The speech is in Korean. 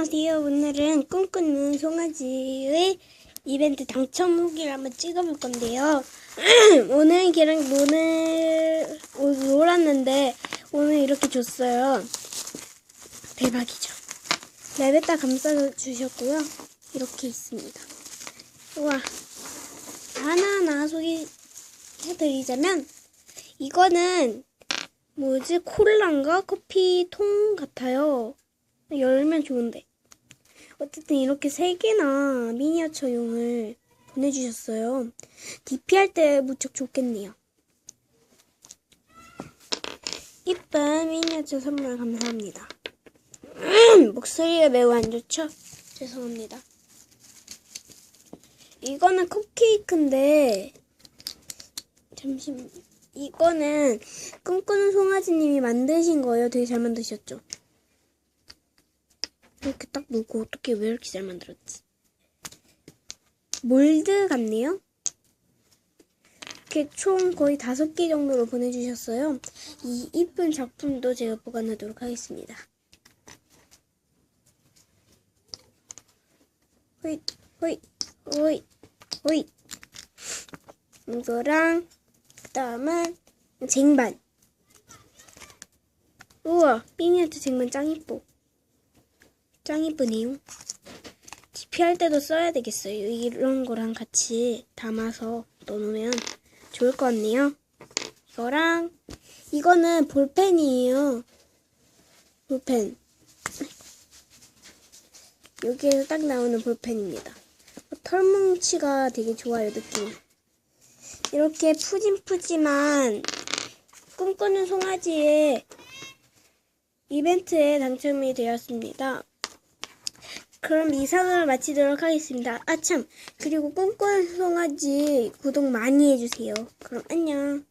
안녕하세요. 오늘은 꿈꾸는 송아지의 이벤트 당첨 후기를 한번 찍어볼 건데요. 오늘 걔랑 오늘 놀았는데 오늘 이렇게 줬어요. 대박이죠. 랩에다 감싸 주셨고요. 이렇게 있습니다. 우와. 하나하나 소개해드리자면 이거는 뭐지 콜라인가 커피통 같아요. 열면 좋은데. 어쨌든 이렇게 세 개나 미니어처 용을 보내주셨어요. DP 할 때 무척 좋겠네요. 이쁜 미니어처 선물 감사합니다. 목소리가 매우 안 좋죠? 죄송합니다. 이거는 컵케이크인데 잠시만 이거는 꿈꾸는 송아지님이 만드신 거예요. 되게 잘 만드셨죠? 이렇게 딱 놓고 어떻게 왜 이렇게 잘 만들었지? 몰드 같네요. 이렇게 총 거의 다섯 개 정도로 보내주셨어요. 이 이쁜 작품도 제가 보관하도록 하겠습니다. 호잇, 호잇, 호잇, 호잇. 이거랑 그 다음은 쟁반. 우와, 미니어처 쟁반 짱 이뻐. 짱 이쁘네요. DP 할 때도 써야 되겠어요. 이런 거랑 같이 담아서 넣어놓으면 좋을 것 같네요. 이거랑 이거는 볼펜이에요. 볼펜. 여기에서 딱 나오는 볼펜입니다. 털뭉치가 되게 좋아요, 느낌. 이렇게 푸짐푸짐한 꿈꾸는 송아지의 이벤트에 당첨이 되었습니다. 그럼 이상을 마치도록 하겠습니다. 아참, 그리고 꿈꾸는 송아지 구독 많이 해주세요. 그럼 안녕.